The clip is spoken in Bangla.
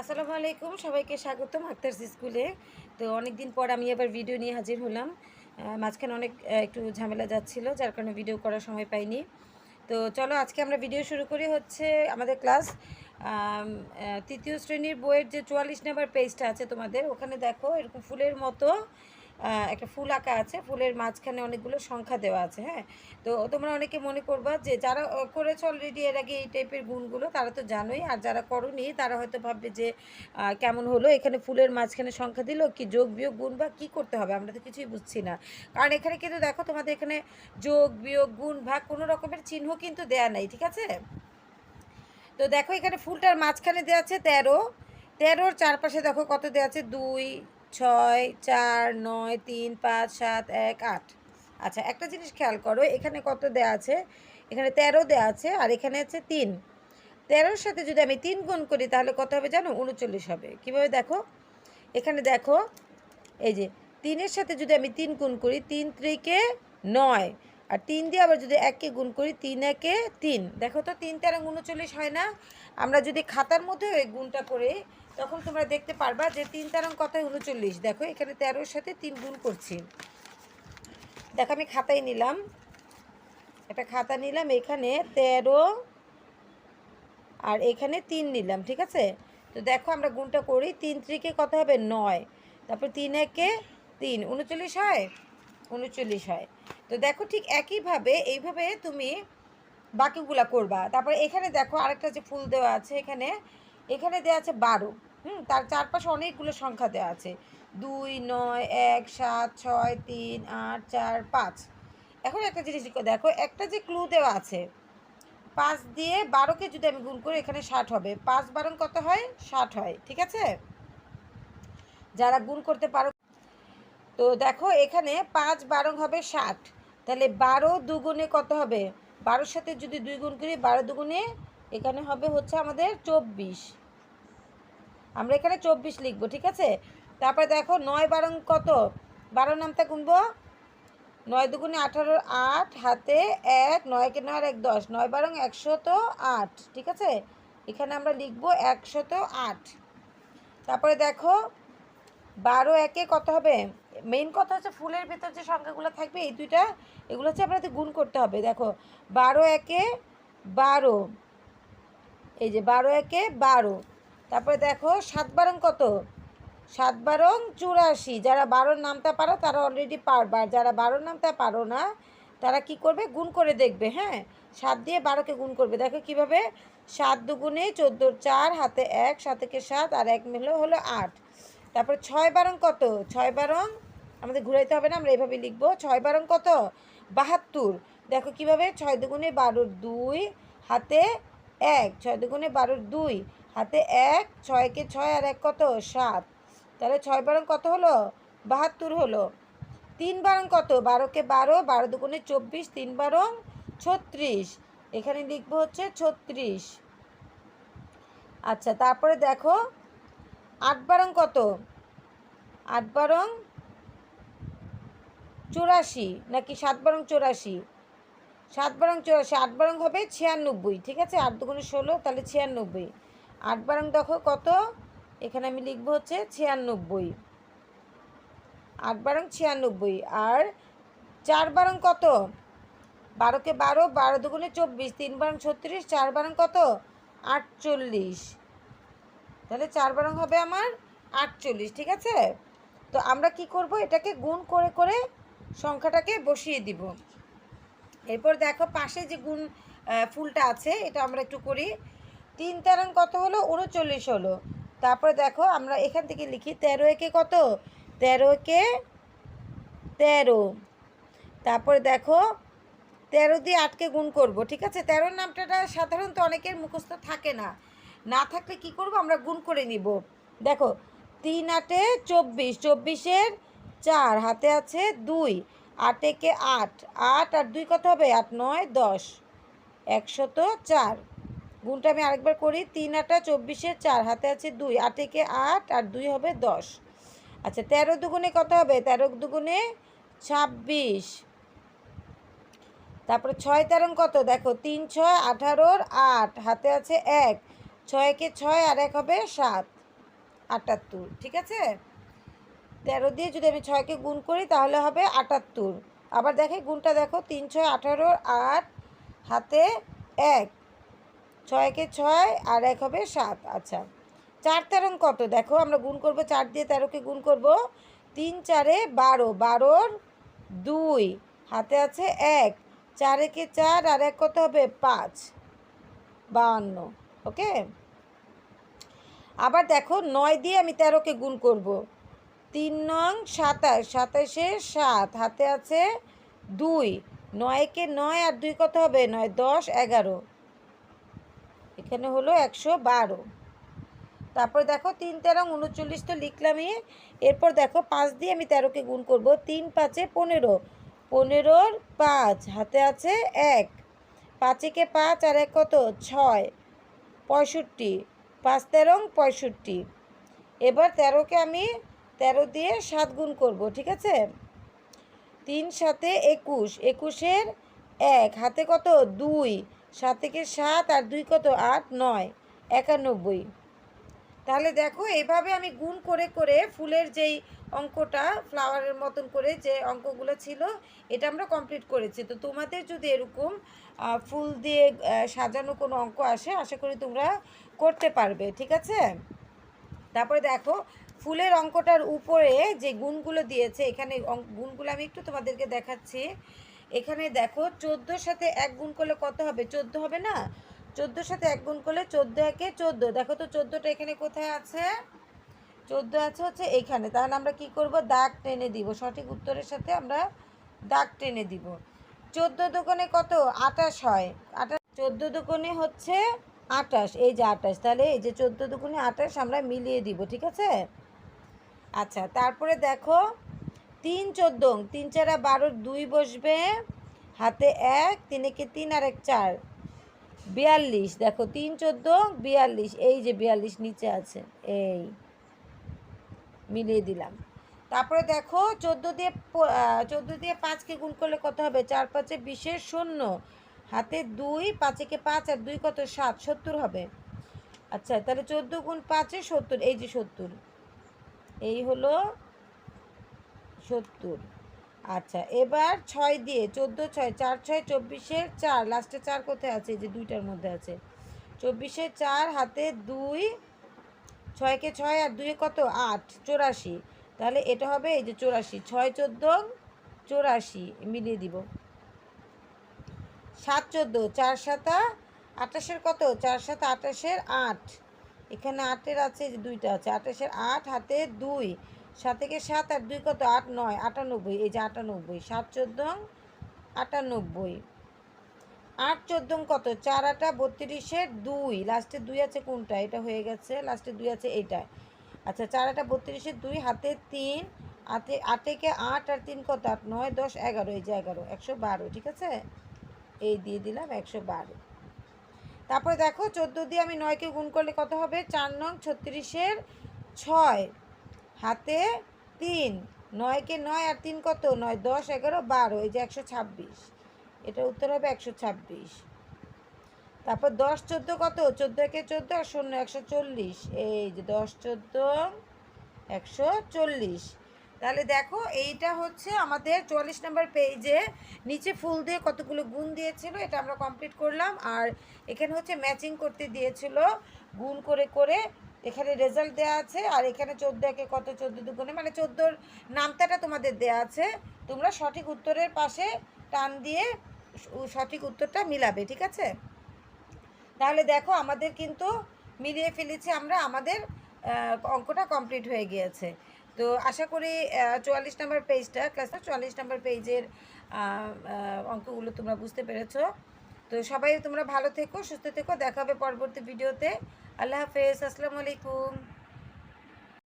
আসসালামু আলাইকুম, সবাইকে স্বাগতম আক্তার্স স্কুলে। তো অনেক দিন পর আমি আবার ভিডিও নিয়ে হাজির হলাম। মাঝখানে অনেক একটু ঝামেলা যাচ্ছিল, যার কারণে ভিডিও করার সময় পাইনি। তো চলো আজকে আমরা ভিডিও শুরু করি হচ্ছে আমাদের ক্লাস তৃতীয় শ্রেণির বইয়ের যে চুয়াল্লিশ নাম্বার পেজটা আছে তোমাদের, ওখানে দেখো এরকম ফুলের মতো একটা ফুল আঁকা আছে। ফুলের মাঝখানে অনেকগুলো সংখ্যা দেওয়া আছে হ্যাঁ? তো তোমরা অনেকে মনে করবা যে যারা করেছ অলরেডি এর আগে এই টাইপের গুণগুলো, তারা তো জানোই। আর যারা করনি, তারা হয়তো ভাববে যে কেমন হলো? এখানে ফুলের মাঝখানে সংখ্যা দিল, কি যোগ, বিয়োগ, গুণ বা কী করতে হবে? আমরা তো কিছুই বুঝছি না। কারণ এখানে কিন্তু দেখো, তোমাদের এখানে যোগ, বিয়োগ, গুণ, ভাগ কোনো রকমের চিহ্ন কিন্তু দেয়া নাই, ঠিক আছে? তো দেখো, এখানে ফুলটার মাঝখানে দেওয়া আছে তেরো। তেরোর চারপাশে দেখো কত দেওয়া আছে? দুই ছয়, চার, নয়, তিন, পাঁচ, সাত, এক, আট। আচ্ছা একটা জিনিস খেয়াল করো, এখানে কত দেয়া আছে? এখানে তেরো দেয়া আছে, আর এখানে আছে তিন। তেরোর সাথে যদি আমি তিন গুণ করি, তাহলে কত হবে জানো? উনচল্লিশ হবে। কীভাবে দেখো? এখানে দেখো, এই যে, তিনের সাথে যদি আমি তিন গুণ করি, তিন ত্রিকে নয় আর তিন দিয়ে আবার যদি এককে গুণ করি, তিন একে তিন। দেখো তো, তিন তেরো উনচল্লিশ হয় না? আমরা যদি খাতার মধ্যে এই গুণটা করি, তখন তোমরা দেখতে পারবা যে তিন তেরো কথায় উনচল্লিশ? দেখো, এখানে তেরোর সাথে তিন গুণ করছি। দেখো, আমি খাতায় নিলাম। একটা খাতা নিলাম, এখানে তেরো আর এখানে তিন নিলাম, ঠিক আছে? তো দেখো, আমরা গুণটা করি, তিন ত্রিকে কত হবে? নয়। তারপর তিন একে তিন, উনচল্লিশ হয়? উনচল্লিশ হয়। তো দেখো ঠিক একইভাবে এইভাবে তুমি বাকিগুলা করবা। তারপরে এখানে দেখো আরেকটা যে ফুল দেওয়া আছে এখানে এখানে দেওয়া আছে বারো। হুম, তার চারপাশে অনেকগুলো সংখ্যা দেওয়া আছে। দুই, নয়, এক, সাত, ছয়, তিন, আট, চার, পাঁচ। এখন একটা জিনিস দেখো, একটা যে ক্লু দেওয়া আছে, পাঁচ দিয়ে বারোকে যদি আমি গুণ করি, এখানে ষাট হবে। পাঁচ বারং কত হয়? ষাট হয়, ঠিক আছে? যারা গুণ করতে পারো, তো দেখো এখানে পাঁচ বারং হবে ষাট। তাহলে বারো দুগুণে কত হবে? বারোর সাথে যদি দুই গুণ করি, বারো দুগুণে এখানে হবে হচ্ছে আমাদের চব্বিশ। আমরা এখানে চব্বিশ লিখব, ঠিক আছে? তারপরে দেখো নয় বারং কত? বারো নামটা গুনবো। নয় দুগুণে আঠারো আট, হাতে এক নয় নয়কে নয় এক দশ। নয় বারং একশত আট, ঠিক আছে? এখানে আমরা লিখব একশত আট। তারপরে দেখো বারো একে কত হবে? মেইন কথা হচ্ছে ফুলের ভেতর যে সংখ্যাগুলো থাকবে, এই দুইটা, এগুলো হচ্ছে আপনাদের গুণ করতে হবে। দেখো, বারো একে বারো, এই যে বারো একে বারো। তারপরে দেখো, সাত বারং কত? সাত বারং চুরাশি। যারা বারোর নামটা পারো, তারা অলরেডি পারবা। আর যারা বারোর নামটা পারো না, তারা কি করবে? গুণ করে দেখবে হ্যাঁ? সাত দিয়ে বারোকে গুণ করবে। দেখো কীভাবে? সাত দুগুণে চোদ্দোর চার, হাতে এক, সাতেকে সাত, আর এক মিলে হলো আট। তারপর ছয় বারং কত? ছয় বারং আমাদের ঘুরাইতে হবে না, আমরা এভাবে লিখব। ছয় বারং কত? বাহাত্তর। দেখো কীভাবে? ছয় দুগুণে বারোর দুই, হাতে এক। ছয় দুগুণে বারোর দুই, হাতে এক। ছয়কে ছয় আর এক কত? সাত। তাহলে ছয় বারং কত হলো? বাহাত্তর হলো। তিন বারং কত? বারোকে বারো বারো দুগুণে চব্বিশ, তিন বারং ছত্রিশ। এখানে লিখব হচ্ছে ছত্রিশ। আচ্ছা তারপরে দেখো, আট বারং কত? আট বারং চুরাশি নাকি সাত বারং চৌরাশি? সাত বারং চৌরাশি, আট বারং হবে ছিয়ানব্বই, ঠিক আছে? আট দুগুণে ষোলো, তাহলে ছিয়ানব্বই। আট বারং দেখো কত? এখানে আমি লিখব হচ্ছে ছিয়ানব্বই। আট বারং ছিয়ানব্বই, আর চার বারং কত? বারোকে বারো বারো দুগুণে চব্বিশ, তিন বারং ছত্রিশ, চার বারং কত? আটচল্লিশ। তাহলে চার বারং হবে আমার আটচল্লিশ, ঠিক আছে? তো আমরা কি করব? এটাকে গুণ করে করে সংখ্যাটাকে বসিয়ে দিব। এরপর দেখো পাশে যে গুণ ফুলটা আছে, এটা আমরা একটু করি। তিন তেরং কত হলো? উনচল্লিশ হলো। তারপরে দেখো আমরা এখান থেকে লিখি, তেরো একে কত? তেরো একে তেরো। তারপরে দেখো তেরো দিয়ে আটকে গুণ করব, ঠিক আছে? তেরোর নামটা সাধারণত অনেকের মুখস্থ থাকে না। না থাকলে কি করব? আমরা গুণ করে নিব। দেখো, তিন আটে চব্বিশ, চব্বিশের চার, হাতে আছে দুই, আট একে আট আট আর দুই কত হবে? আট, নয়, দশ। একশত চার। গুণটা আমি আরেকবার করি, তিন আটা, চব্বিশের চার, হাতে আছে দুই, আট একে আট আর দুই হবে দশ। আচ্ছা তেরো দুগুণে কত হবে? তেরো দুগুণে ছাব্বিশ। তারপরে ছয় তেরো কত? দেখো, তিন, ছয়, আঠারোর আট, হাতে আছে এক। ছয়কে ছয় আর এক হবে সাত। আটাত্তর, ঠিক আছে? তেরো দিয়ে যদি আমি ছয়কে গুণ করি, তাহলে হবে আটাত্তর। আবার দেখে, গুণটা দেখো, তিন ছয় আঠারো আট হাতে এক। ছয়কে ছয় আর এক হবে সাত। আচ্ছা চার তেরং কত? দেখো, আমরা গুণ করব চার দিয়ে তেরোকে গুণ করব। তিন চারে বারো, বারোর দুই, হাতে আছে এক। চার একে চার আর এক কত হবে? পাঁচ, বাহান্ন, ওকে? আবার দেখো, নয় দিয়ে আমি তেরোকে গুণ করব। তিন নং সাতাশ, সাতাশে সাত, হাতে আছে দুই, নয়কে নয় আর দুই কত হবে? নয়, দশ, এগারো। এখানে হলো একশো বারো। তারপর দেখো তিন তেরো উনচল্লিশ তো লিখলামই। এরপর দেখো পাঁচ দিয়ে আমি তেরোকে গুণ করব। তিন পাঁচে পনেরো। পনেরোর পাঁচ, হাতে আছে এক। পাঁচেকে পাঁচ আর এক কত? ছয়। পঁয়ষট্টি। পাঁচ তেরো পঁয়ষট্টি। এবার তেরোকে আমি তেরো দিয়ে সাত গুণ করব, ঠিক আছে? তিন সাতে একুশ, একুশের এক, হাতে কত? দুই, সাত থেকে সাত, আর দুই কত? আট, নয়, একানব্বই। তাহলে দেখো, এভাবে আমি গুণ করে করে ফুলের যেই অঙ্কটা, ফ্লাওয়ারের মতন করে যে অঙ্কগুলো ছিল, এটা আমরা কমপ্লিট করেছি। তো তোমাদের যদি এরকম ফুল দিয়ে সাজানো কোনো অঙ্ক আসে, আশা করি তোমরা করতে পারবে, ঠিক আছে? তারপরে দেখো ফুলের অঙ্কটার উপরে যে গুণগুলো দিয়েছে, এখানে গুণগুলো আমি একটু তোমাদেরকে দেখাচ্ছি। এখানে দেখো, চোদ্দোর সাথে এক গুণ করলে কত হবে? চোদ্দ হবে না? চোদ্দোর সাথে এক গুণ করলে চোদ্দ একে চোদ্দ। দেখো তো চোদ্দোটা এখানে কোথায় আছে? চোদ্দ আছে হচ্ছে এখানে। তাহলে আমরা কি করব? দাগ টেনে দিব। সঠিক উত্তরের সাথে আমরা দাগ টেনে দিব। চোদ্দ দোকানে কত? আটাশ হয়। আটাশ চোদ্দ দোকানে হচ্ছে আটাশ এই যে আটাশ তাহলে এই যে চোদ্দ দোকানে আটাশ আমরা মিলিয়ে দিব, ঠিক আছে? আচ্ছা তারপরে দেখো, তিন চোদ্দ, তিন চারা বারোর দুই বসবে, হাতে এক তিনেকে তিন আর এক চার। বিয়াল্লিশ, দেখো, তিন চোদ্দ, বিয়াল্লিশ, এই যে বিয়াল্লিশ নিচে আছে, এই, মিলিয়ে দিলাম। তারপরে দেখো, চোদ্দ দিয়ে চোদ্দ দিয়ে পাঁচকে গুণ করলে কত হবে? চার পাঁচে বিশের শূন্য, হাতে দুই পাঁচেকে পাঁচ আর দুই কত? সাত, সত্তর হবে। আচ্ছা তাহলে চোদ্দ গুণ পাঁচে সত্তর, এই যে সত্তর। এই হলো সত্তর। আচ্ছা এবার ছয় দিয়ে, চোদ্দ ছয়, চার ছয়, চব্বিশের চার লাস্টে চার কোথায় আছে? যে দুইটার মধ্যে আছে। চব্বিশের চার, হাতে দুই, ছয়কে ছয়, আর দুয়ে কত? আট, চৌরাশি। তাহলে এটা হবে এই যে চৌরাশি। ছয়, চোদ্দ, চৌরাশি, মিলিয়ে দিব। সাত, চোদ্দ, চার সাতা, আটাশের কত? চার সাত, আটাশের আট। এখানে আটের আছে যে দুইটা আছে। আটাশের আট, হাতে দুই। সাত থেকে সাত, আর দুই কত? আট নয়, আটানব্বই। এই যে আটানব্বই। সাত চোদ্দ, আটানব্বই। আট চোদ্দ কত? চার আটা, বত্রিশের দুই। লাস্টে দুই আছে কোনটা? এটা হয়ে গেছে। লাস্টে দুই আছে এইটা। আচ্ছা চার আটা, বত্রিশের দুই, হাতে তিন। হাতে আটেকে আট, আর তিন কত? আট, নয়, দশ, এগারো। এই যে এগারো, একশো বারো, ঠিক আছে? এই দিয়ে দিলাম একশো বারো। তারপরে দেখো, চোদ্দ দিয়ে আমি নয়কে গুণ করলে কত হবে? চার নং ছত্রিশের ছয়। হাতে তিন। নয়কে নয় আর তিন কত? নয়, দশ, এগারো, বারো। এই যে একশো ছাব্বিশ। এটা উত্তর হবে একশো ছাব্বিশ। তারপর দশ, চোদ্দ কত? চোদ্দ একে চোদ্দ আর শূন্য একশো চল্লিশ। এই যে দশ, চোদ্দ, একশো চল্লিশ। তাহলে দেখো, এইটা হচ্ছে আমাদের চুয়াল্লিশ নম্বর পেজে নিচে ফুল দিয়ে কতগুলো গুণ দিয়েছিল, এটা আমরা কমপ্লিট করলাম। আর এখানে হচ্ছে ম্যাচিং করতে দিয়েছিল, গুণ করে করে এখানে রেজাল্ট দেওয়া আছে। আর এখানে চোদ্দ একে কত? চোদ্দ দুগুণে মানে চোদ্দোর নামতাটা তোমাদের দেওয়া আছে। তোমরা সঠিক উত্তরের পাশে টান দিয়ে সঠিক উত্তরটা মিলাবে, ঠিক আছে? তাহলে দেখো, আমাদের কিন্তু মিলিয়ে ফেলেছি আমরা, আমাদের অঙ্কটা কমপ্লিট হয়ে গিয়েছে। তো আশা করি চুয়াল্লিশ নাম্বার পেজটা ক্লাস চুয়াল্লিশ নাম্বার পেজের অঙ্কগুলো তোমরা বুঝতে পেরেছ। তো সবাই তোমরা ভালো থেকো, সুস্থ থেকো। দেখা হবে পরবর্তী ভিডিওতে। আল্লাহ হাফেজ, আসসালামু আলাইকুম।